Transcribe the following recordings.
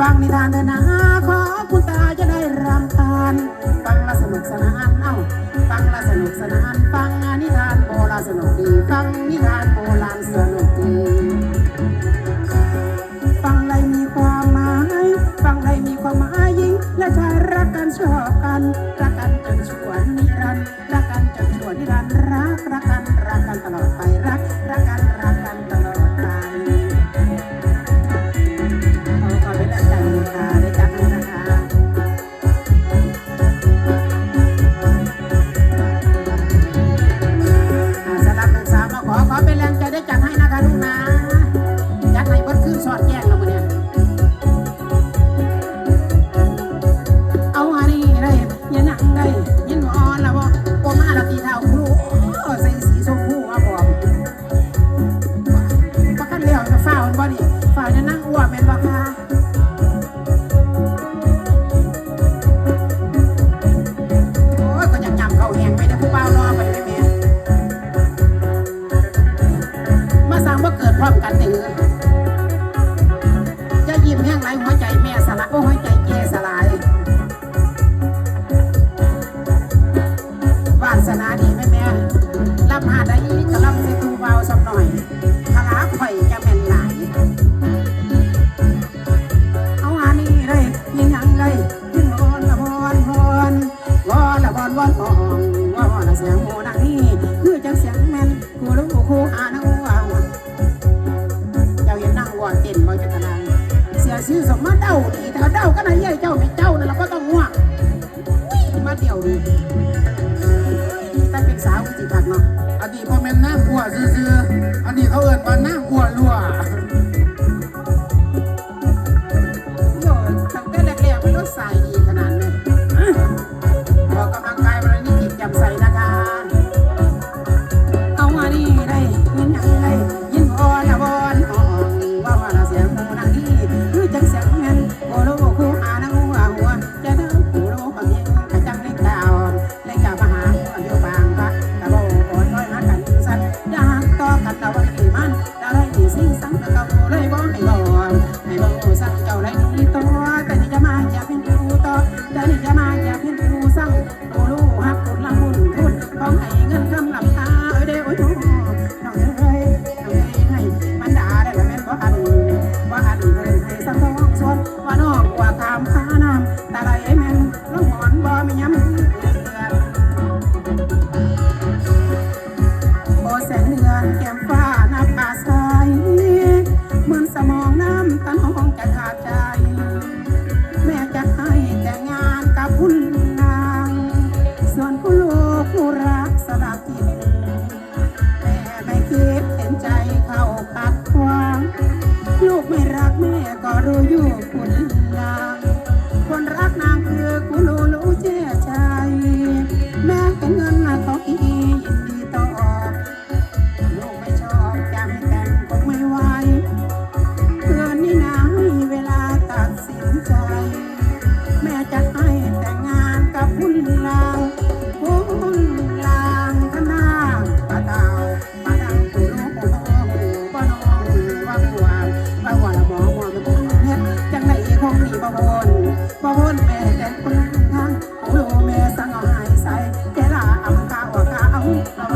ฟังนิทานเถอะนะขอคุณตาจะได้รำคาญฟังละสนุกสนานเอ้าฟังละสนุกสนานฟังนิทานโบราณสนุกดีฟังนิทานโบราณสนุกดีฟังไรมีความหมายฟังไรมีความหมายยิ่งและชายรักกันชอบกันรักกันจนชวนนิรันดร์รักกันจนชวนนิรันดร์ แรงใจได้จัดให้นะคะลูกนะ girls know แก้มฟ้าหน้าผาใสเหมือนสมองน้ำตาน้องจะขาดใจ แม่จะให้แต่งงานกับคุณนาง ส่วนผู้ลูกผู้รักสลับทิศแม่ไม่คิดเห็นใจเขาขัดขวางลูกไม่รักแม่ก็รู้อยู่คุณนาง คนรักนางคือกุลู จะให้แต่งงานกับคุณลางคุณลางทนางปะดาวปะดังตุลุปุนปะนว่างวาว่างวางหมอมอเป็นคนเฮ็จังไรคงมีบ่วนบ่นแม่แต่คนทางโอ้แม่สังหายใส่แกลาอำคาออกาเ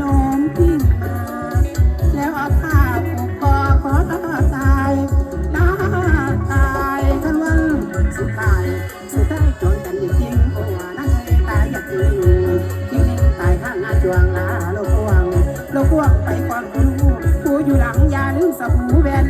นมทิ้งมาแล้วเอาผ้าผูกอขอต่ตายน้าตายท่นวันสุดท้ายสุดท้ายจนกันจริงอว่านั่งตายยากยู่จริงตายข้างงานจวงลาโลกวงโลกวงไปก่อนคุณผู้อยู่หลังยาลืมสบู่แวน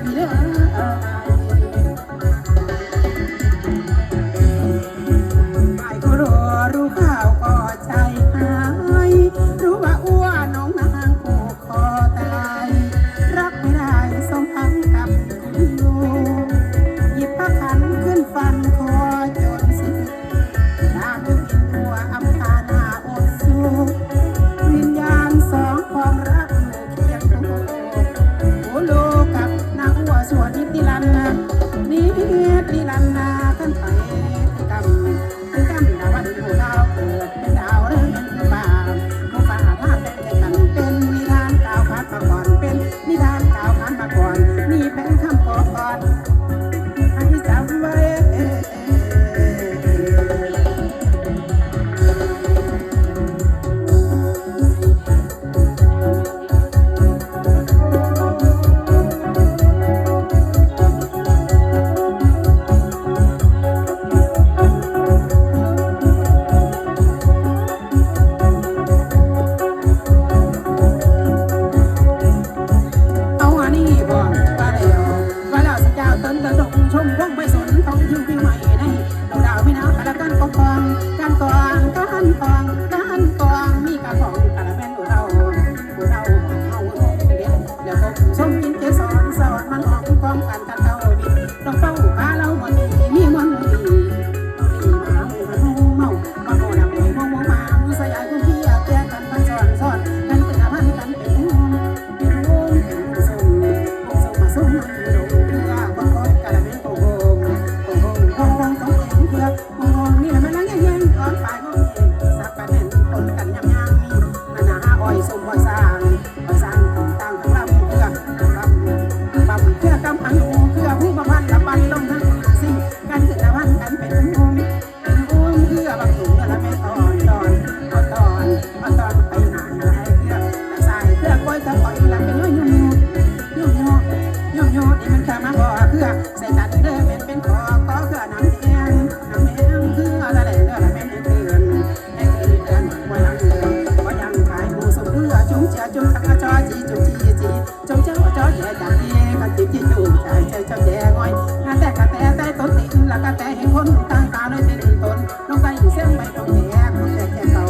chúng cha chúng ta cho chị chúng chị chị chúng cha cho dễ dàng đi và chị chị chủ chạy chạy cho dễ ngồi ngàn tay cả tay tay tốt tin là cả tay hiện hôn tăng ta nơi thế đình tồn nông tay nhìn xem mày trong nhẹ cũng sẽ chạy tàu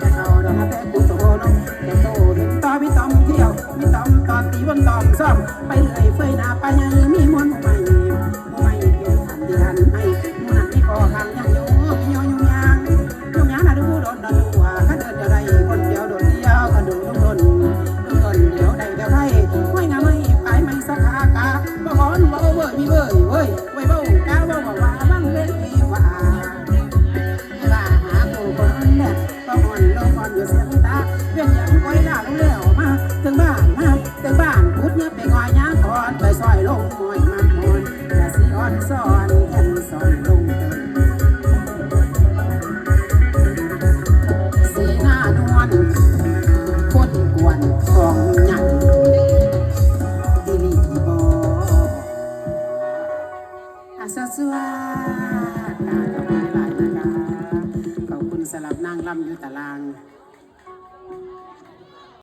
chạy tàu đó là tay của tổ nông chạy tàu đứng to biết tông thiểu biết tông to tí vân tông xong bay người phơi na bay như mi muốn mày mày kiểu hẳn đi hẳn